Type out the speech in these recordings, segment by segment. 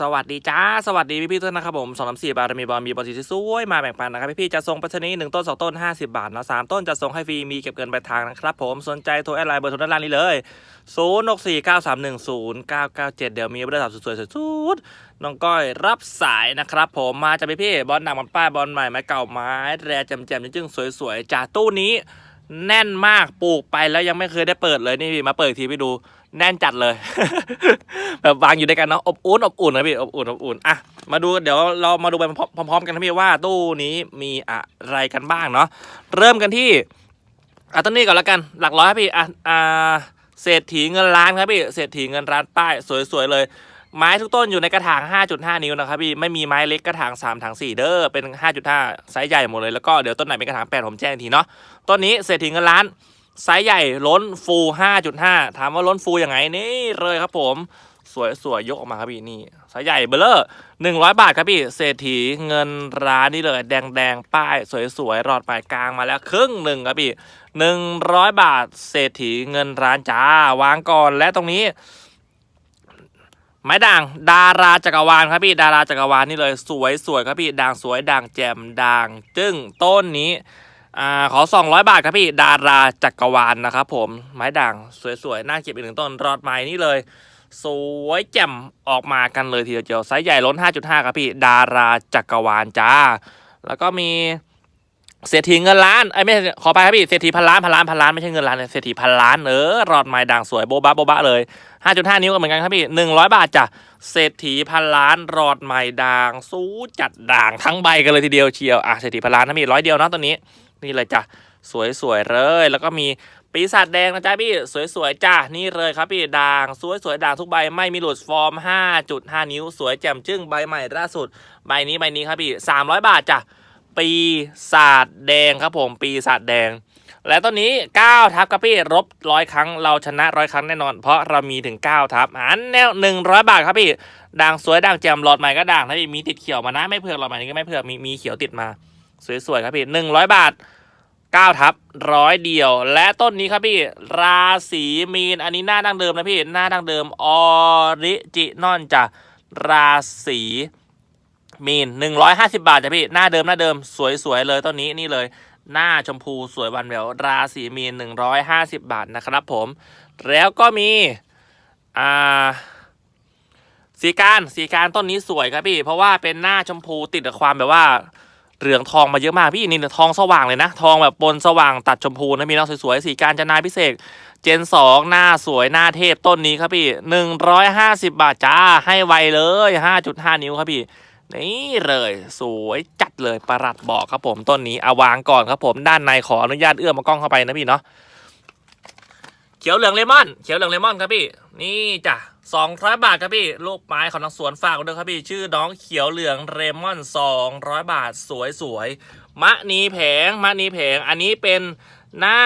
สวัสดีจ้า สวัสดีพี่พี่ๆทุกท่านนะครับผมสองสามสี่บาทมีบอลมีบอลสีสวยมาแบ่งปันนะครับพี่พี่ๆจะส่งไปชนีหนึ่งต้นสองต้นห้าสิบาทนะสามต้นจะส่งให้ฟรีมีเก็บเกินไปทางนะครับผมสนใจโทรแอดไลน์เบอร์โทรด้านล่างนี้เลยศูนย์หกสี่เก้าสามหนึ่งศูนย์เก้าเก้าเจ็ดเดี๋ยวมีเบอร์สาวสวยๆสุดๆน้องก้อยรับสายนะครับผมมาจากพี่พี่ๆบอลหนักบอลป้ายบอลใหม่ไม้เก่าไม้แรแจ่มๆจึ้งๆสวยๆจากตู้นี้ แน่นมากปลูกไปแล้วยังไม่เคยได้เปิดเลยนี่พี่มาเปิดทีไปดู แน่นจัดเลย แบบวางอยู่ด้วยกันเนาะอบอุ่นอบอุ่นนะพี่อบอุ่นอบอุ่นอะมาดูเดี๋ยวเรามาดูไปพร้อมๆ กันนะพี่ว่าตู้นี้มีอะไรกันบ้างเนาะเริ่มกันที่อะต้นนี้ก่อนล้วกันหลักร้อยครับพี่อะอ่าเศรษฐีเงินล้านครับพี่เศรษฐีเงินล้านป้ายสวยๆเลย ไม้ทุกต้นอยู่ในกระถาง 5.5 นิ้วนะครับพี่ไม่มีไม้เล็กกระถาง3ถาง4 เด้อเป็น 5.5 ไซส์ใหญ่หมดเลยแล้วก็เดี๋ยวต้นไหนเป็นกระถาง8ผมแจ้งทีเนาะต้นนี้เศรษฐีเงินล้านไซส์ใหญ่ล้นฟู 5.5 ถามว่าล้นฟูยังไงนี่เลยครับผมสวยสวยยกออกมาครับพี่นี่ไซส์ใหญ่เบลเลอร์100บาทครับพี่เศรษฐีเงินร้านนี่เลย แดงแดงป้าย สวยสวยรอดปลายกลางมาแล้วครึ่งหนึ่งครับพี่100บาทเศรษฐีเงินร้านจ้าวางก่อนและตรงนี้ ไม้ด่างดาราจักรวาลครับพี่ดาราจักรวาลนี่เลยสวยสวยครับพี่ด่างสวยด่างแจ่มด่างจึ้งต้นนี้อ่าขอ 200 บาทครับพี่ดาราจักรวาลนะครับผมไม้ด่างสวยๆน่าเก็บอีกหนึ่งต้นรอดไม้นี่เลย สวยแจ่มออกมากันเลยทีเดียวไซส์ใหญ่ล้น 5.5 ครับพี่ดาราจักรวาลจ้า แล้วก็มี เศรษฐีเงินล้านไอ้ไม่ขอไปครับพี่เศรษฐีพันล้านพันล้านพันล้านไม่ใช่เงินล้านเศรษฐีพันล้านเออรอดไม้ด่างสวยโบ๊ะบะโบ๊ะบะเลย 5.5 นิ้วก็เหมือนกันครับพี่100 บาทจ้ะเศรษฐีพันล้านรอดใหม่ด่างสู้จัดด่างทั้งใบกันเลยทีเดียวเชียวอะเศรษฐีพันล้านนะพี่ร้อยเดียวนะตัวนี้ นี่เลยจ้ะสวยๆเลย แล้วก็มีปีศาจแดงนะจ๊ะพี่สวยๆจ้ะนี่เลยครับพี่ด่างสวยๆด่างทุกใบไม่มีหลุดฟอร์ม 5.5 นิ้ว สวยแจ่มจึ้งใบใหม่ล่าสุด ใบนี้ใบนี้ครับพี่300 บาทจ้ะ ปีศาจแดงครับผมปีศาจแดง และตอนนี้ 9 ทับครับพี่รบร้อยครั้งเราชนะร้อยครั้งแน่นอน เพราะเรามีถึง 9 ทับอันแนว100บาทครับพี่ด่างสวยด่างแจ่มหลอดใหม่ก็ด่างนะพี่มีติดเขียวมานะไม่เผือกหลอดใหม่นี่ก็ไม่เผือกมีมีเขียวติดมา สวยๆครับพี่100บาท9ทับร้อยเดียว และต้นนี้ครับพี่ ราศีมีนอันนี้หน้าดั้งเดิมนะพี่หน้าดั้งเดิมออริจินอลจ้ะราศี มีน150บาทจ้ะพี่หน้าเดิมหน้าเดิมสวยๆเลยต้นนี้นี่เลย หน้าชมพูสวยวันแววราศีมีน150บาทนะครับผม แล้วก็มีอ่าสีการสีการต้นนี้สวยครับพี่ เพราะว่าเป็นหน้าชมพูติดกับความแบบว่าเหลืองทองมาเยอะมากพี่นี่ทองสว่างเลยนะ ทองแบบปนสว่างตัดชมพูนะพี่เน้องสวยๆสีการจนาพิเศษเจนสองหน้าสวยหน้าเทพต้นนี้ครับพี่หนึ่งร้อยห้าสิบบาทจ้าให้ไวเลยห้าจุดห้านิ้วครับพี่ นี่เลยสวยจัดเลยประหลัดบอกครับผมต้นนี้เอาวางก่อนครับผมด้านในขออนุญาตเอื้อมากล้องเข้าไปนะพี่เนาะเขียวเหลืองเลมอนเขียวเหลืองเลมอนครับพี่นี่จ้ะสองร้อยบาทครับพี่รูปไม้ของทางสวนฝากไว้ด้วยครับพี่ชื่อน้องเขียวเหลืองเลมอนสองร้อยบาทสวยสวยมะนีแผงมะนีแผงอันนี้เป็นหน้า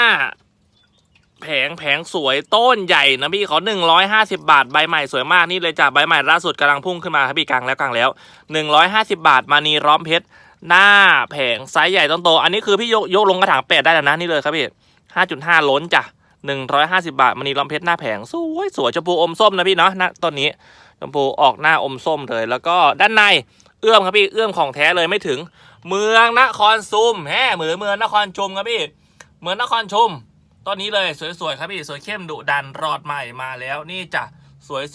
แผงแผงสวยต้นใหญ่นะพี่ขอ150 บาท ใบใหม่สวยมากนี่เลยจ้ะใบใหม่ล่าสุดกำลังพุ่งขึ้นมาครับพี่กลางแล้วกลางแล้ว 150 บาทมานีร้อมเพชรหน้าแผงไซส์ใหญ่ต้นโต อันนี้คือพี่ยกยกลงกระถางแปดได้แล้วนะนี่เลยครับพี่5.5ล้นจ้ะ150บาทมานีร้อมเพชรหน้าแผงสวยสวยชมพูอมส้มนะพี่เนาะนะต้นนี้ชมพูออกหน้าอมส้มเลย แล้วก็ด้านในเอื้อมครับพี่เอื้อมของแท้เลยไม่ถึง เมืองนครซุมแฮ่เหมือนเมืองนครชุมครับพี่ เมืองนครชุม ต้นนี้เลยสวยๆครับพี่สวยเข้มดุดันรอดใหม่มาแล้วนี่จ้ะ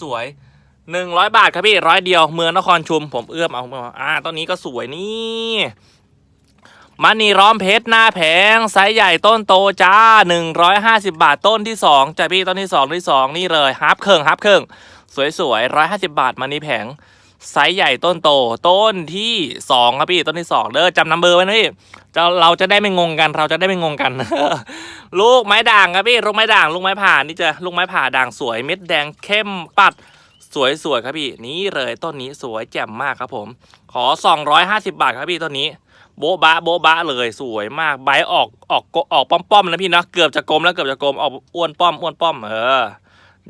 สวยๆหนึ่งร้อยบาทครับพี่ร้อยเดียวเมืองนครชุมผมเอื้อมเอาอ่าต้นนี้ก็สวยนี่มันนี่ร้อมเพชรหน้าแผงไซส์ใหญ่ต้นโตจ้าหนึ่งร้อยห้าสิบาทต้นที่สองจ้ะพี่ต้นที่สองที่สองนี่เลยฮับเครื่องฮับเครื่องสวยๆร้อยห้าสิบาทมันนี่แผงไซส์ใหญ่ต้นโต ต้นที่สองครับพี่ต้นที่สองเด้อจำนัมเบอร์ไว้นะพี่ จะเราจะได้ไม่งงกัน เราจะได้ไม่งงกัน ลูกไม้ด่างครับพี่ลูกไม้ด่างลูกไม้ผ่านี่จะลูกไม้ผ่าด่างสวยเม็ดแดงเข้มปัดสวยสวยครับพี่ นี่เลยต้นนี้สวยแจ่มมากครับผม ขอ 250 บาทครับพี่ต้นนี้ โบ๊ะบะโบ๊ะบะเลยสวยมากใบออกออกออกป้อมป้อมนะพี่เนาะเกือบจะกลมแล้วเกือบจะกลมออกอ้วนป้อมอ้วนป้อมเออ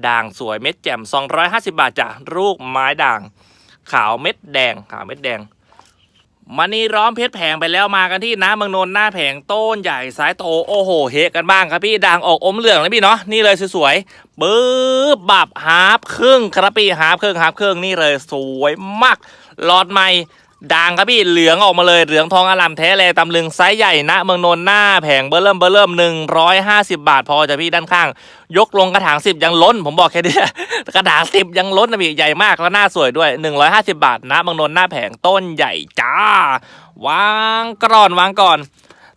ด่างสวยเม็ดแจ่ม250 บาทจ้ะลูกไม้ด่าง ขาวเม็ดแดงขาวเม็ดแดง มันนี่ร้อมเพชรแผงไปแล้วมากันที่น้ำเมืองนนท์หน้าแผงต้นใหญ่สายโตโอ้โหเฮกันบ้างครับพี่ด่างออกอมเหลืองเลยพี่เนาะนี่เลยสวยๆบื้บบับฮาร์ปครึ่งครับพี่ฮาร์ปครึ่งฮาร์ปครึ่งนี่เลยสวยมากหลอดใหม่ ด่างครับพี่เหลืองออกมาเลยเหลืองทองอลามแท้แลตำลึงไซส์ใหญ่นะเมืองนนท์หน้าแผงเบอร์เริ่มเบอร์เริ่มหนึ่งร้อยห้าสิบบาทพอจะพี่ด้านข้าง ยกลงกระถางสิบยังล้น ผมบอกแค่นี้กระถางสิบยังล้นนะพี่ใหญ่มากแล้วหน้าสวยด้วยหนึ่งร้อยห้าสิบาทนะบางนนท์หน้าแผงต้นใหญ่จ้าวางก่อนวางก่อน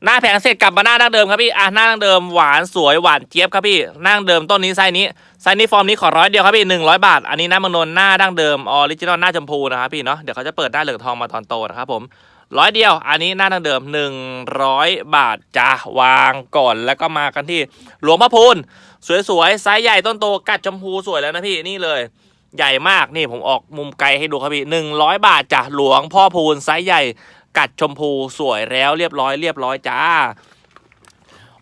หน้าแผงเสร็จกลับมาหน้าดั้งเดิมครับพี่อะหน้าดั้งเดิมหวานสวยหวานเจี๊ยบครับพี่หน้าดั้งเดิมต้นนี้ไซส์นี้ไซส์นี้ฟอร์มนี้ขอร้อยเดียวครับพี่หนึ่งร้อยบาท อันนี้น้าบางนนหน้าดั้งเดิมออริจินอลหน้าชมพูนะครับพี่เนาะเดี๋ยวเขาจะเปิดหน้าเหลืองทองมาตอนโตนะครับผมร้อยเดียว อันนี้หน้าดั้งเดิมหนึ่งร้อยบาทจ้าวางก่อนแล้วก็มากันที่หลวงพระพูนสวยๆไซส์ใหญ่ต้นโตกัดชมพูสวยแล้วนะพี่นี่เลย ใหญ่มากนี่ผมออกมุมไกลให้ดูครับพี่หนึ่งร้อยบาทจ้ะหลวงพ่อพูนไซส์ใหญ่ กัดชมพูสวยแล้วเรียบร้อยเรียบร้อยจ้า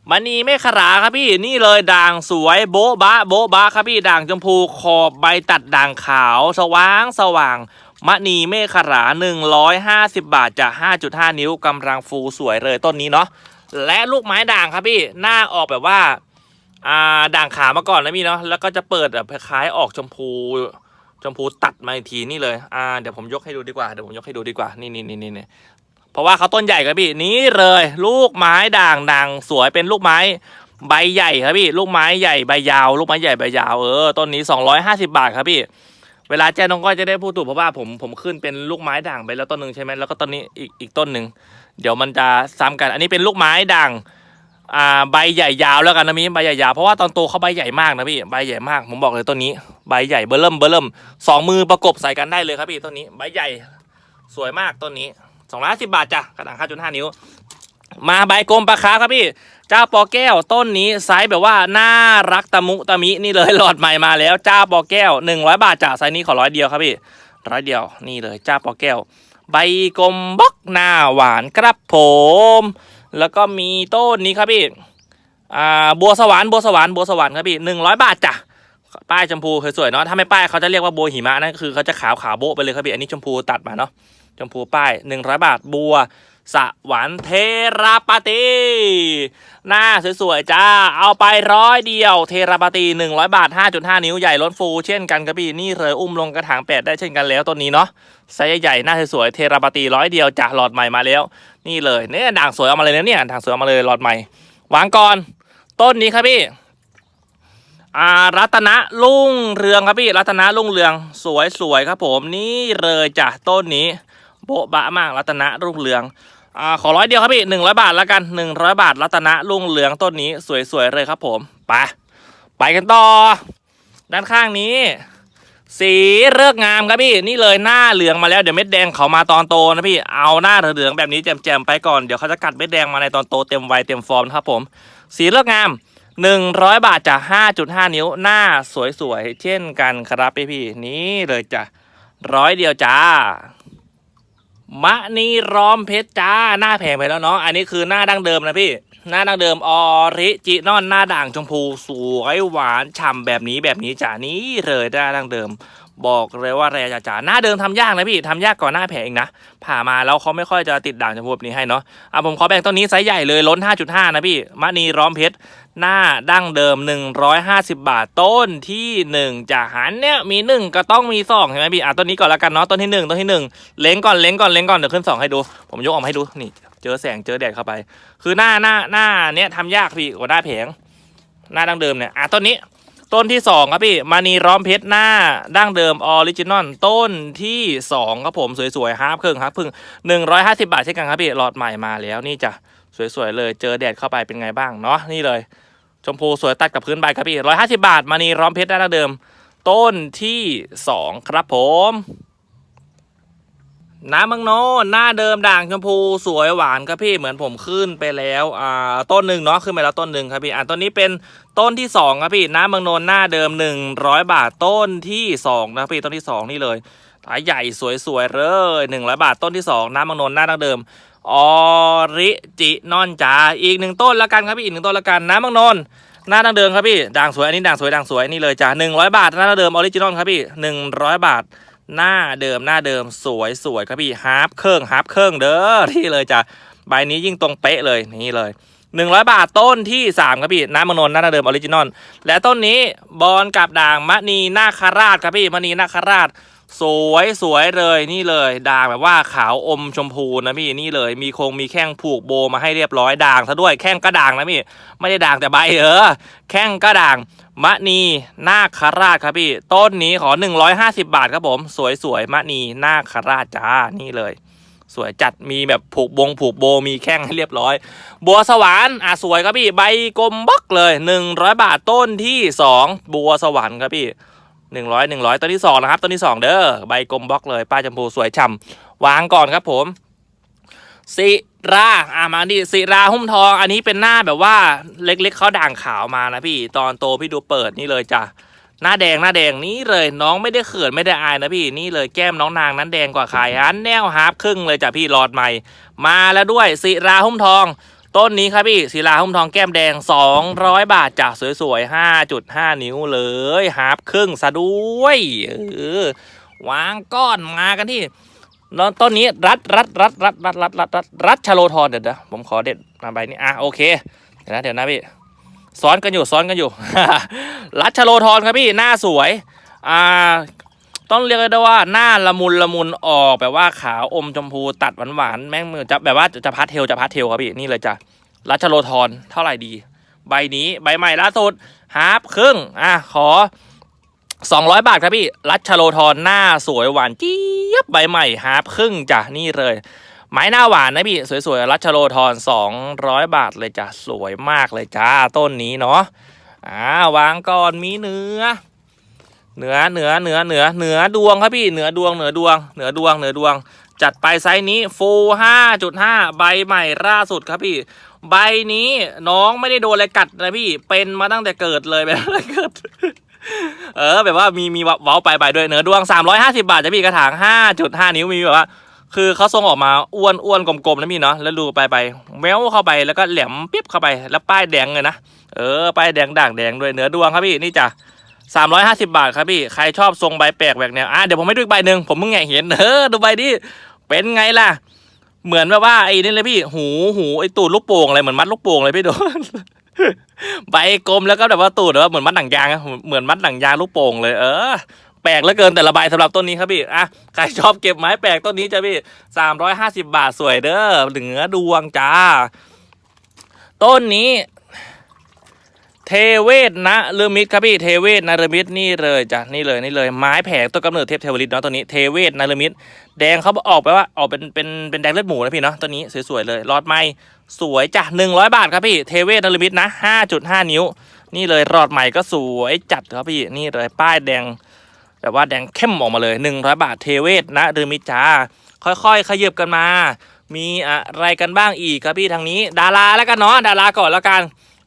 มณีไม่ขราครับพี่นี่เลยด่างสวยโบ๊ะบะโบ๊ะบะครับพี่ด่างชมพูขอบใบตัดด่างขาว สว่างสว่างมณีเมฆขรา 150 บาทจะ5.5 นิ้วกำลังฟูสวยเลยต้นนี้เนาะและลูกไม้ด่างครับพี่หน้าออกแบบว่าอ่าด่างขาวมาก่อนนะพี่เนาะแล้วก็จะเปิดแบบคล้ายออกชมพูชมพูตัดมาอีกทีนี่เลยอ่าเดี๋ยวผมยกให้ดูดีกว่าเดี๋ยวผมยกให้ดูดีกว่านี่นี่นี่นี่นี่ เพราะว่าเขาต้นใหญ่ครับพี่นี่เลย ลูกไม้ด่างด่างสวยเป็นลูกไม้ใบใหญ่ครับพี่ ลูกไม้ใหญ่ใบยาว ลูกไม้ใหญ่ใบยาวเออต้นนี้ 250 บาทครับพี่ เวลาแจ้น้องก้อยจะได้พูดถูกเพราะว่าผมผมขึ้นเป็นลูกไม้ด่างไปแล้วต้นหนึ่งใช่ไหมแล้วก็ต้นนี้อีกอีกต้นหนึ่งเดี๋ยวมันจะซ้ำกัน อันนี้เป็นลูกไม้ด่างอ่าใบใหญ่ยาวแล้วกันนะมีใบใหญ่ยาวเพราะว่าตอนโตเขาใบใหญ่มากนะพี่ใบใหญ่มากผมบอกเลยต้นนี้ใบใหญ่เบอร์เริ่มเบอร์เริ่มสองมือประกบใส่กันได้เลยครับพี่ต้นนี้ใบใหญ่สวยมากต้นนี้ สองร้อยสิบาทจ้ะกระถางห้าจุดห้านิ้ว มาใบกลมปลาคาครับพี่เจ้าปอแก้วต้นนี้ไซส์แบบว่าน่ารักตะมุตะมินี่เลยหลอดใหม่มาแล้วเจ้าปอแก้วหนึ่งร้อยบาทจ้ะไซส์นี้ขอร้อยเดียวครับพี่ร้อยเดียวนี่เลยเจ้าปอแก้ว ใบกลมบล็อกหน้าหวานครับผม แล้วก็มีต้นนี้ครับพี่อ่าบัวสวรรค์บัวสวรรค์บัวสวรรค์ครับพี่หนึ่งร้อยบาทจ้ะป้ายชมพูสวยๆเนาะถ้าไม่ป้ายเขาจะเรียกว่าโบหิมะนั่นคือเขาจะขาวขาวโบไปเลยครับพี่อันนี้ชมพูตัดมาเนาะ ชมพูป้ายหนึ่งร้อยบาทบัว สวรรค์เทราปาตีหน้าสวยๆจ้า เอาไปร้อยเดียว เทราปาตีหนึ่งร้อยบาทห้าจุดห้านิ้วใหญ่ล้นฟู เช่นกันครับพี่นี่เลยอุ้มลงกระถางแปดได้เช่นกันแล้วต้นนี้เนาะไซส์ใหญ่ๆหน้าสวยๆเทราปาตีร้อยเดียวจ้ะหลอดใหม่มาแล้ว นี่เลยเนี่ยด่างสวยเอามาเลยนะเนี่ยด่างสวยเอามาเลยหลอดใหม่วางก่อนต้นนี้ครับพี่อารัตนะรุ่งเรืองครับพี่รัตนะรุ่งเรืองสวยสวยครับผมนี่เลยจ้ะต้นนี้ โบ๊ะบะมากรัตนะรุ่งเรืองอ่าขอร้อยเดียวครับพี่หนึ่งร้อยบาทแล้วกันหนึ่งร้อยบาทรัตนะรุ่งเรืองต้นนี้สวยสวยเลยครับผมไปไปกันต่อ ด้านข้างนี้ สีเลิกงามครับพี่นี่เลยหน้าเหลืองมาแล้วเดี๋ยวเม็ดแดงเขามาตอนโตนะพี่เอาหน้าเหลืองแบบนี้แจ่มๆไปก่อนเดี๋ยวเขาจะกัดเม็ดแดงมาในตอนโตเต็มวัยเต็มฟอร์มครับผม สีเลิกงามหนึ่งร้อยบาทจะห้าจุดห้านิ้วหน้าสวยๆ เช่นกันครับพี่พี่นี่เลยจ้ะร้อยเดียวจ้า มะนีร้อมเพชรจ้าหน้าแพงไปแล้วเนาะอันนี้คือหน้าดั้งเดิมนะพี่ หน้าดั้งเดิมออริจินอนหน้าด่างชมพูสวยหวานฉ่ำแบบนี้แบบนี้จ้านี่เลยหน้าดั้งเดิม บอกเลยว่าแรจ๋าจ๋าหน้าเดิมทำยากนะพี่ทำยากกว่าหน้าแผงอีกนะผ่ามาแล้วเขาไม่ค่อยจะติดด่างชมพูแบบนี้ให้เนาะอะผมขอแบ่งต้นนี้ไซส์ใหญ่เลยล้น 5.5 นะพี่มะนีร้อมเพชร หน้าดั้งเดิม 150 บาทต้นที่ 1จากหันเนี่ยมี 1 ก็ต้องมี2ใช่ไหมพี่อะต้นนี้ก่อนแล้วกันเนาะต้นที่ 1 ต้นที่ 1 เล้งก่อนเล้งก่อนเล้งก่อนเดี๋ยวขึ้น 2 ให้ดู ผมยกออกมาให้ดูนี่ เจอแสงเจอแดดเข้าไป คือหน้าหน้าหน้าเนี่ยทำยากพี่กว่าหน้าแผง หน้าดั้งเดิมเนี่ยอะต้นนี้ต้นที่ 2 ครับพี่มานีร้อมเพชรหน้าดั้งเดิมออริจินอลต้นที่ 2 ครับผมสวยๆฮาร์ปครึ่งฮาร์ปครึ่ง150 บาทเช่นกันครับพี่หลอดใหม่มาแล้วนี่จ้ะสวยๆเลย เจอแดดเข้าไปเป็นไงบ้างเนาะนี่เลย ชมพูสวยตัดกับพื้นใบครับพี่ร้อยห้าสิบาทมานีร้อมเพชรได้แล้วเดิม ต้นที่สองครับผม น้ำมังโนหน้าเดิมด่างชมพูสวยหวานครับพี่เหมือนผมขึ้นไปแล้วอ่าต้นหนึ่งเนาะขึ้นไปแล้วต้นหนึ่งครับพี่อ่าต้นนี้เป็นต้นที่สองครับพี่น้ำมังโนหน้าเดิมหนึ่งร้อยบาทต้นที่สองนะพี่ต้นที่สองนี่เลยสายใหญ่สวยๆเลยหนึ่งร้อยบาทต้นที่สองน้ำมังโนหน้าดั้งเดิม ออริจินอนจ๋าอีกหนึ่งต้นละกันครับพี่อีกหนึ่งต้นละกันน้ำมังนนหน้าดังเดิมครับพี่ด่างสวยอันนี้ด่างสวยด่างสวยนี่เลยจ้าหนึ่งร้อยบาทหน้าเดิมออริจินอลครับพี่หนึ่งร้อยบาทหน้าเดิมหน้าเดิมสวยสวยครับพี่ฮาร์ปเครื่องฮาร์ปเครื่องเด้อที่เลยจ้ะใบนี้ยิ่งตรงเป๊ะเลยนี่เลยหนึ่งร้อยบาทต้นที่สามครับพี่น้ำมนนหน้าเดิมออริจินอลและต้นนี้บอลกับด่างมณีนาคราชครับพี่มณีนาคราช สวยสวยเลยนี่เลยด่างแบบว่าขาวอมชมพูนะพี่นี่เลยมีโครงมีแข้งผูกโบมาให้เรียบร้อยด่างซะด้วยแข้งก็ด่างนะพี่ไม่ได้ด่างแต่ใบเออแข้งก็ด่างมะนีนาคราชครับพี่ ต้นนี้ขอ 150 บาทครับผม สวยสวยมะนีนาคราชจ้านี่เลย สวยจัดมีแบบผูกบงผูกโบมีแข้งให้เรียบร้อย บัวสวรรค์อะสวยครับพี่ใบกลมบล็อกเลย 100 บาทต้นที่ 2 บัวสวรรค์ครับพี่ หนึ่งร้อยหนึ่งร้อยต้นที่สองนะครับต้นที่สองเด้อใบกลมบล็อกเลยป้ายจำพูสวยฉ่ำวางก่อนครับผมสิราอ่ามาดิสิราหุ้มทอง อันนี้เป็นหน้าแบบว่าเล็กๆเขาด่างขาวมานะพี่ ตอนโตพี่ดูเปิดนี่เลยจ้ะหน้าแดงหน้าแดงนี่เลยน้องไม่ได้เขินไม่ได้อายนะพี่นี่เลยแก้มน้องนางนั้นแดงกว่าใครอันแนวฮาร์ปครึ่งเลยจ้ะพี่หลอดใหม่ มาแล้วด้วยสิราหุ้มทอง ต้นนี้ครับพี่ศิลาหุ้มทองแก้มแดง 200 บาทจากสวยๆ 5.5 นิ้วเลยฮาร์ปครึ่งซะด้วยเออวางก้อนมากันที่ต้นนี้รัดรัดรัดรัดรัดรัดรัดรัดรัดชโลทอนเดี๋ยวนะผมขอเด็ดมาใบนี้อะโอเคเดี๋ยวนะเดี๋ยวนะพี่ซ้อนกันอยู่ซ้อนกันอยู่ รัดชโลทอนครับพี่หน้าสวยอ่า ต้องเรียกได้ว่าหน้าละมุนละมุนออกแบบว่าขาวอมชมพูตัดหวานหวานแม่งมือจะแบบว่าจะพัดเทลจะพัดเทลครับพี่นี่เลยจ้ะรัชโลทอนเท่าไหร่ดี ใบนี้ใบใหม่ล่าสุดฮาร์ปครึ่งอะขอ 200 บาทครับพี่ รัชโลทอนหน้าสวยหวานเจี๊ยบใบใหม่ฮาร์ปครึ่งจ้ะนี่เลยไม้หน้าหวานนะพี่สวยๆรัชโลทอน200 บาทเลยจ้ะสวยมากเลยจ้าต้นนี้เนาะอ่าวางก่อนมีเนื้อ เหนือเหนือเหนือเหนือเหนือดวงครับพี่เหนือดวงเหนือดวงเหนือดวงเหนือดวง จัดไปไซส์นี้ฟูห้าจุดห้าใบใหม่ล่าสุดครับพี่ ใบนี้น้องไม่ได้โดนอะไรกัดนะพี่เป็นมาตั้งแต่เกิดเลยแบบอะไรเกิดเออแบบว่ามีมีเว้าไปไปด้วยเหนือดวง 350 บาทจะพี่กระถาง 5.5 นิ้วมีแบบว่า คือเขาทรงออกมาอ้วนอ้วนกลมๆนะพี่เนาะแล้วดูไปไปแมวเข้าไปแล้วก็แหลมปิ๊บเข้าไปแล้วป้ายแดงเลยนะเออป้ายแดงด่างแดงด้วยเหนือดวงครับพี่นี่จ้ะ สามร้อยห้าสิบาทครับพี่ ใครชอบทรงใบแปลกแบบเนี้ยอะเดี๋ยวผมให้ดูอีกใบหนึ่งผมเพิ่งแงเห็นเออดูใบนี้เป็นไงล่ะ เหมือนแบบว่าไอ้นี่เลยพี่ หูหูไอ้ตูดลูกโป่งอะไรเหมือนมัดลูกโป่งเลยพี่โดนใบกลมแล้วก็แบบว่าตูดแบบว่าเหมือนมัดหนังยางเหมือนมัดหนังยางลูกโป่งเลยเออแปลกเหลือเกินแต่ละใบสำหรับต้นนี้ครับพี่อะใครชอบเก็บไม้แปลกต้นนี้จ้ะพี่สามร้อยห้าสิบาทสวยเด้อเหนือดวงจ้า ต้นนี้ เทเวศนะเรือมิตรครับพี่เทเวศนะเรือมิตรนี่เลยจ้ะนี่เลยนี่เลยไม้แผงต้นกำเนิดเทพเทวฤทธิ์เนาะตัวนี้เทเวศนะเรือมิตรแดงเขาออกไปว่าออกเป็นเป็นเป็นแดงเลือดหมูนะพี่เนาะตัวนี้สวยๆเลยรอดไม้สวยจ้ะหนึ่งร้อยบาทครับพี่เทเวศนะเรือมิตรนะห้าจุดห้านิ้ว นี่เลยรอดใหม่ก็สวยจัดครับพี่นี่เลยป้ายแดงแบบว่าแดงเข้มออกมาเลยหนึ่งร้อยบาทเทเวศนะเรือมิตรจ้าค่อยๆขยับกันมา มีอะไรกันบ้างอีกครับพี่ทางนี้ ดาราแล้วกันเนาะดาราก่อนแล้วกัน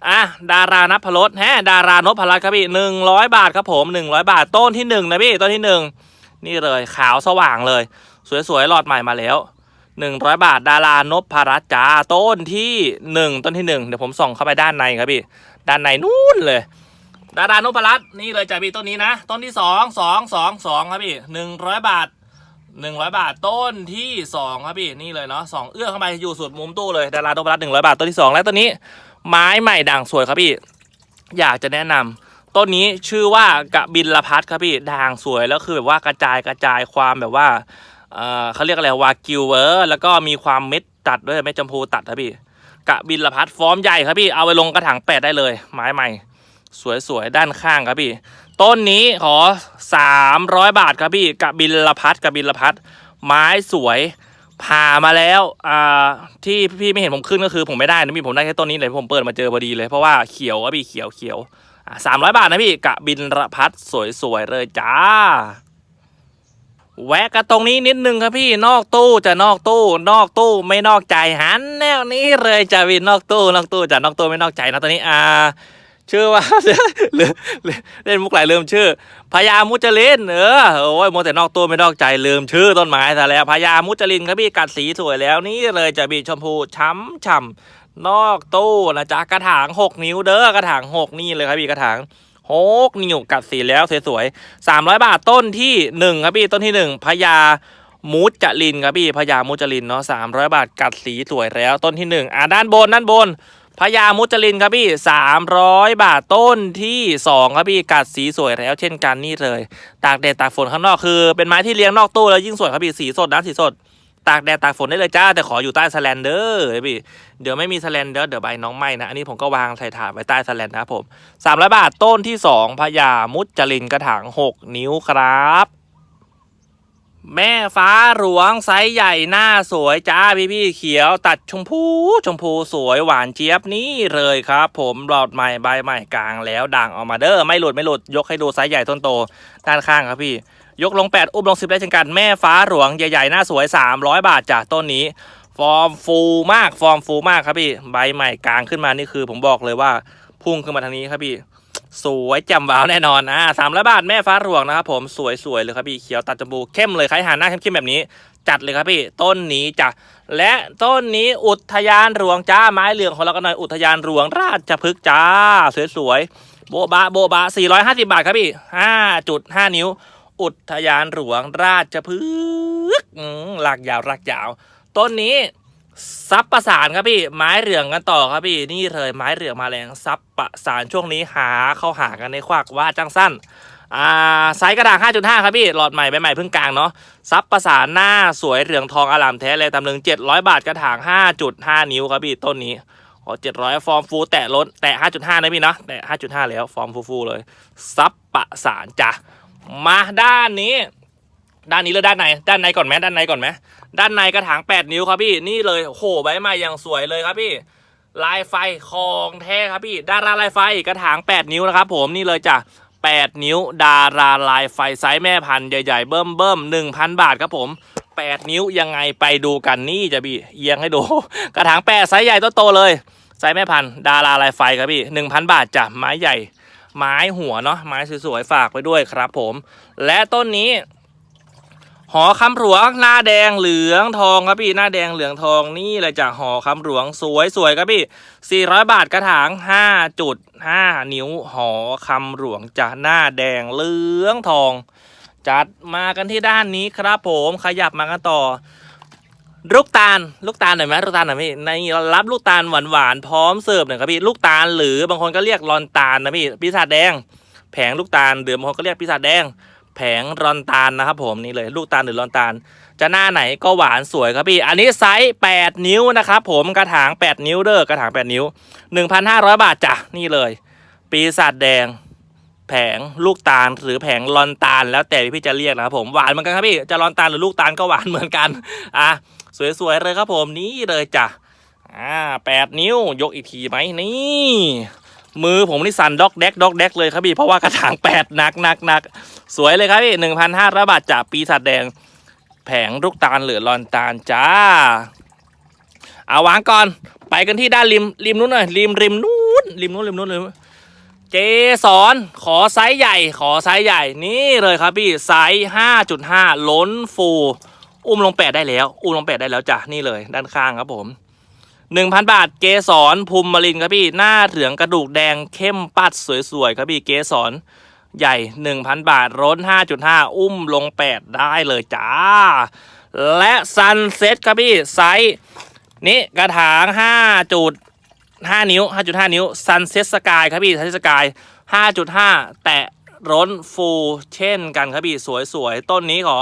อะดารานพรสแฮะดารานพรัตน์ครับพี่หนึ่งร้อยบาทครับผมหนึ่งร้อยบาทต้นที่หนึ่งนะพี่ต้นที่หนึ่งนี่เลยขาวสว่างเลย สวยๆหลอดใหม่มาแล้วหนึ่งร้อยบาทดารานพรัตจ้าต้นที่หนึ่งต้นที่หนึ่งเดี๋ยวผมส่องเข้าไปด้านในครับพี่ด้านในนู่นเลย ดารานพรัตนี่เลยจ้ะพี่ต้นนี้นะ ต้นที่สองสองสองสองครับพี่หนึ่งร้อยบาทหนึ่งร้อยบาทต้นที่สองครับพี่นี่เลยเนาะสองเอื้อเข้าไปอยู่สุดมุมตู้เลยดารานพรัตหนึ่งร้อยบาทต้นที่สองและต้นนี้ ไม้ใหม่ด่างสวยครับพี่ อยากจะแนะนำต้นนี้ชื่อว่ากะบินละพัดครับพี่ด่างสวยแล้วคือแบบว่ากระจายกระจายความแบบว่าเออเขาเรียกอะไรวากิวเวอร์แล้วก็มีความเม็ดตัดด้วยเม็ดจำพูตัดครับพี่กะบินละพัดฟอร์มใหญ่ครับพี่เอาไปลงกระถางแปดได้เลย ไม้ใหม่ สวยๆด้านข้างครับพี่ ต้นนี้ขอ 300 บาทครับพี่กะบินละพัดกะบินละพัดไม้สวย ผ่ามาแล้วอ่าที่พี่ไม่เห็นผมขึ้นก็คือผมไม่ได้นะพี่ผมได้แค่ต้นนี้เลยผมเปิดมาเจอพอดีเลยเพราะว่าเขียวครับพี่เขียวเขียวสามร้อยบาทนะพี่กะบินระพัดสวยๆเลยจ้า แวะกันตรงนี้นิดนึงครับพี่นอกตู้จะนอกตู้ นอกตู้ไม่นอกใจหันแนวนี้เลยจะวินนอกตู้นอกตู้จะนอกตู้ไม่นอกใจนะตอนนี้อ่า ชื่อว่าลืมลืมเล่นมุกหลายลืมชื่อพญามุจลินเออโอ้ยโมวแต่นอกตัวไม่นอกใจลืมชื่อต้นไม้ซะแล้วพญามุจลินครับพี่กัดสีสวยแล้วนี่เลยจะมีชมพูช้ำฉ่ำนอกตู้นะจ๊ะกระถางหกนิ้วเด้อกระถางหกนี่เลยครับพี่กระถางหกนิ้วกัดสีแล้วสวยๆสามร้อยบาทต้นที่หนึ่งครับพี่ต้นที่หนึ่งพญามูจลินครับพี่พญามูจลินเนาะสามร้อยบาทกัดสีสวยแล้วต้นที่หนึ่งอ่าด้านบนด้านบน พญามุจลินครับพี่สามร้อยบาทต้นที่สองครับพี่กัดสีสวยแล้วเช่นกันนี่เลยตากแดดตากฝนข้างนอกคือ เป็นไม้ที่เลี้ยงนอกตู้แล้วยิ่งสวยครับพี่สีสดนะสีสด ตากแดดตากฝนได้เลยจ้า แต่ขออยู่ใต้สแลนเดอร์พี่ เดี๋ยวไม่มีสแลนเดอร์เดี๋ยวใบน้องไหม้นะ อันนี้ผมก็วางใส่ถาดไว้ใต้สแลนนะครับผมสามร้อยบาทต้นที่สองพญามุจลินกระถางหกนิ้วครับ แม่ฟ้าหลวงไซส์ใหญ่หน้าสวยจ้าพี่พี่เขียวตัดชมพูชมพูสวยหวานเจี๊ยบนี่เลยครับ ผมหลอดใหม่ใบใหม่กลางแล้วด่างออกมาเด้อไม่หลุดไม่หลุดยกให้ดูไซส์ใหญ่ต้นโต ด้านข้างครับพี่ ยกลง 8 อุ้มลง 10 ได้เช่นกันแม่ฟ้าหลวงใหญ่ๆหน้าสวย 300 บาทจากต้นนี้ ฟอร์มฟูมากฟอร์มฟูมากครับพี่ใบใหม่กลางขึ้นมานี่คือ ผมบอกเลยว่าพุ่งขึ้นมาทางนี้ครับพี่ สวยจ่มว้าวแน่นอนอ่าสามร้อยบาทแม่ฟ้าหลวงนะครับผมสวยๆเลยครับพี่เขียวตัดจมูกเข้มเลยใครหาหน้าเข้มๆแบบนี้ จัดเลยครับพี่ต้นนี้จ้ะและต้นนี้อุทยานหลวงจ้าไม้เหลืองของเรากันหน่อยอุทยานหลวงราชพฤกษ์จ้า สวยๆโบบะโบบะ450 บาทครับพี่5.5 นิ้ว อุทยานหลวงราชพฤกษ์อืมลากยาวลากยาว ต้นนี้ ซับประสานครับพี่ไม้เหลืองกันต่อครับพี่นี่เลยไม้เหลืองมาแรงซับประสานช่วงนี้หาเข้าหากันในควักว่าจังสั้นอ่าไซส์กระดาษ5.5 ครับพี่ หลอดใหม่ใบใหม่เพิ่งกลางเนาะซับประสานหน้าสวยเหลืองทองอลามแท้เลยตำลึง 700 บาทกระถาง 5.5 นิ้วครับพี่ต้นนี้อ๋อ700 ฟอร์มฟูแตะล้นแตะ 5.5 นะพี่เนาะแตะ 5.5 แล้วฟอร์มฟูๆเลยซับประสานจ้ะมาด้านนี้ ด้านนี้เลยด้านในด้านในก่อนไหมด้านในก่อนไหมด้านในกระถาง 8 นิ้วครับพี่นี่เลยโหใบใหม่อย่างสวยเลยครับพี่ลายไฟของแท้ครับพี่ ดาราลายไฟกระถาง 8 นิ้วนะครับผมนี่เลยจ้ะ8 นิ้ว ดาราลายไฟไซส์แม่พันธุ์ใหญ่ๆเบิ่มเบิ่ม1,000บาทครับผม 8 นิ้วยังไงไปดูกันนี่จะพี่เอียงให้ดู กระถาง8ไซส์ใหญ่โตๆเลยไซส์แม่พันธุ์ดาราลายไฟครับพี่1,000บาทจ้ะไม้ใหญ่ ไม้หัวเนาะไม้สวยๆฝากไปด้วยครับผม และต้นนี้ หอคำหลวงหน้าแดงเหลืองทองครับพี่หน้าแดงเหลืองทองนี่เลยจ้ะหอคำหลวงสวยสวยครับพี่ 400 บาทกระถาง 5.5 นิ้วหอคำหลวงจ้ะหน้าแดงเหลืองทอง จัดมากันที่ด้านนี้ครับผมขยับมากันต่อ ลูกตาลลูกตาลหน่อยไหมลูกตาลหน่อยพี่ในรับลูกตาลหวานหวานๆพร้อมเสิร์ฟหน่อยครับพี่ลูกตาลหรือบางคนก็เรียกรอนตาลนะพี่ปีศาจแดง แผงลูกตาลหรือบางคนก็เรียกปีศาจแดง แผงรอนตาลนะครับผมนี่เลยลูกตาลหรือรอนตาล จะหน้าไหนก็หวานสวยครับพี่อันนี้ไซส์8นิ้วนะครับผมกระถาง 8 นิ้วเด้อกระถาง 8 นิ้ว 1,500 บาทจ้ะนี่เลย ปีศาจแดง แผงลูกตาลหรือแผงลอนตาล แล้วแต่พี่จะเรียกนะครับผมหวานเหมือนกันครับพี่จะลอนตาลหรือลูกตาลก็หวานเหมือนกันอะสวยๆเลยครับผมนี่เลยจ้ะอ่าแปดนิ้วยกอีกทีไหมนี่ มือผมนี่สั่นด็อกแดกด็อกแดกเลยครับพี่ เพราะว่ากระถางแปดหนักหนักหนักสวยเลยครับพี่หนึ่งพันห้าร้อยบาทจากปีศาจแดง แผงลูกตาลหรือลอนตาลจ้า เอาวางก่อน ไปกันที่ด้านริมริมนู้นหน่อยริมริมนู้นริมนู้นริมนู้นริมนู้นเจสอนขอไซส์ใหญ่ ขอไซส์ใหญ่นี่เลยครับพี่ไซส์ห้าจุดห้าล้นฟู อุ้มลงแปดได้แล้ว อุ้มลงแปดได้แล้วจ้ะนี่เลย ด้านข้างครับผม หนึ่งพันบาทเกสรภูมิมารินครับพี่หน้าเหลืองกระดูกแดงเข้มปัดสวยๆครับพี่เกสรใหญ่ 1,000 บาทร้น5.5 อุ้มลง 8 ได้เลยจ้า และซันเซ็ตครับพี่ไซส์นี่กระถาง 5.5 นิ้ว 5.5 นิ้วซันเซ็ตสกายครับพี่ซันเซ็ตสกาย 5.5 แตะร้นฟูเช่นกันครับพี่ สวยๆ ต้นนี้ขอ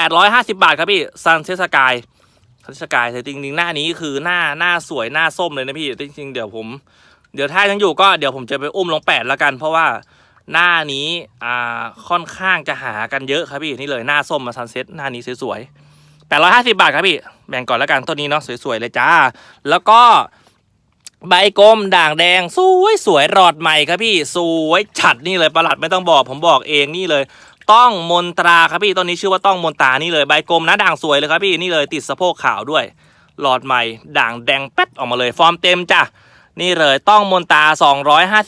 850 บาทครับพี่ซันเซ็ตสกาย ศกายแต่จริงๆหน้านี้คือหน้าหน้าสวยหน้าส้มเลยนะพี่จริงๆเดี๋ยวผม เดี๋ยวถ้ายังอยู่ก็เดี๋ยวผมจะไปอุ้มลงแปดแล้วกัน เพราะว่าหน้านี้อ่าค่อนข้างจะหากันเยอะครับพี่นี่เลยหน้าส้มมาซันเซ็ตหน้านี้สวยๆแปดร้อยห้าสิบาทครับพี่แบ่งก่อนแล้วกันต้นนี้เนาะสวยๆเลยจ้า แล้วก็ใบกลมด่างแดง สวยสวยหลอดใหม่ครับพี่ สวยฉัดนี่เลยประหลัดไม่ต้องบอก ผมบอกเองนี่เลย ต้องมนตราครับพี่ต้นนี้ชื่อว่าต้องมนตรานี่เลยใบกลมนะด่างสวยเลยครับพี่นี่เลยติดสะโพกขาวด้วย หลอดใหม่ด่างแดงแป๊ดออกมาเลยฟอร์มเต็มจ้ะนี่เลยต้องมนตรา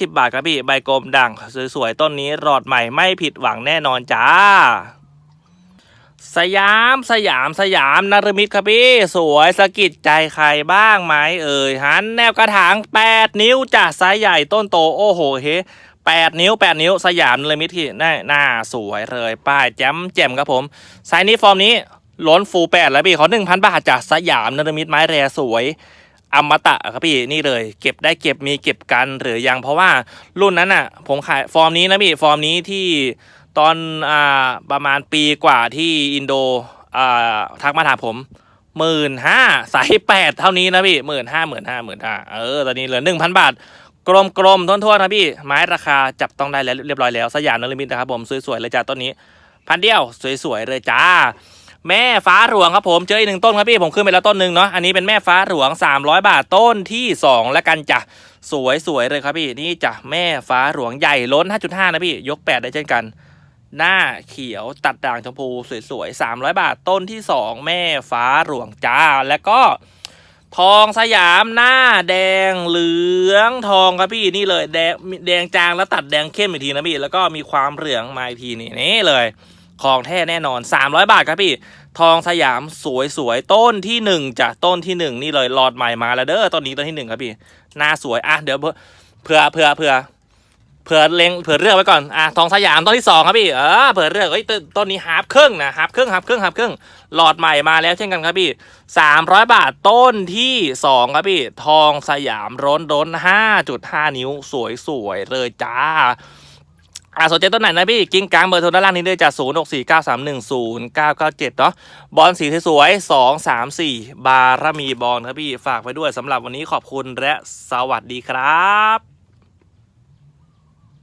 250 บาทครับพี่ ใบกลมด่างสวยๆ ต้นนี้หลอดใหม่ไม่ผิดหวังแน่นอนจ้า สยามสยามสยามนารมิตครับพี่ สวยสะกิดใจใครบ้างไหมเอ่ยหันแนวกระถาง 8 นิ้วจ้ะไซส์ใหญ่ต้นโต โอ้โหเฮ แปดนิ้วแปดนิ้วสยามเลยมิตที่หน้าหน้าสวยเลย ป้ายแจ่มแจ่มครับผมไซส์นี้ฟอร์มนี้ล้นฟูแปดแล้วพี่เขาหนึ่งพันบาทจากสยามนรมิตไม้แรสวยอมตะครับพี่นี่เลย เก็บได้เก็บมีเก็บกันหรือยังเพราะว่ารุ่นนั้นอะ ผมขายฟอร์มนี้นะพี่ฟอร์มนี้ที่ตอนอ่าประมาณปีกว่าที่อินโดอ่าทักมาถามผมหมื่นห้าสายแปดเท่านี้นะพี่หมื่นห้าหมื่นห้าหมื่นห้าเออตอนนี้เหลือหนึ่งพันบาท กลมกลมๆท้วนๆนะพี่ ไม้ราคาจับต้องได้แล้วเรียบร้อยแล้วสยามนลมิตนะครับผมสวยๆเลยจ้าต้นนี้ พันเดียวสวยๆเลยจ้า แม่ฟ้าหลวงครับผมเจออีกหนึ่งต้นครับพี่ผมขึ้นไปแล้วต้นหนึ่งเนาะอันนี้เป็นแม่ฟ้าหลวง 300 บาทต้นที่ 2 แล้วกันจ้ะสวยๆเลยครับพี่นี่จ้ะแม่ฟ้าหลวงใหญ่ล้น 5.5 นะพี่ ยก 8 ได้เช่นกัน หน้าเขียวตัดด่างชมพูสวยๆ300 บาทต้นที่ 2 แม่ฟ้าหลวงจ้าแล้วก็ ทองสยามหน้าแดงเหลืองทองครับพี่นี่เลย แดงแดงจางแล้วตัดแดงเข้มอีกทีนะพี่ แล้วก็มีความเหลืองมาอีกทีนี่นี่เลยของแท้แน่นอน 300 บาทครับพี่ ทองสยามสวยๆ ต้นที่หนึ่งจากต้นที่หนึ่งนี่เลยหลอดใหม่มาแล้วเด้อต้นนี้ต้นที่หนึ่งครับพี่หน้าสวยอะเดี๋ยวเผื่อเผื่อเผื่อ เผื่อเล็งเผื่อเลือกไว้ก่อนอะทองสยามต้นที่สองครับพี่เออเผื่อเลือกเอ้ยต้นนี้ฮาร์ปครึ่งนะฮาร์ปครึ่งฮาร์ปครึ่งฮาร์ปครึ่งหลอดใหม่มาแล้วเช่นกันครับพี่สามร้อยบาทต้นที่สองครับพี่ทองสยามร้นร้นห้าจุดห้านิ้วสวยสวยๆเลยจ้าอ่าสนใจต้นไหนนะพี่ กิ้งกลางเบอร์โทรด้านล่างนี้ด้วยจากศูนย์หกสี่เก้าสามหนึ่งศูนย์เก้าเก้าเจ็ดเนาะบอลสีสวยสองสามสี่บารมีบอลครับพี่ ฝากไว้ด้วยสำหรับวันนี้ขอบคุณและสวัสดีครับ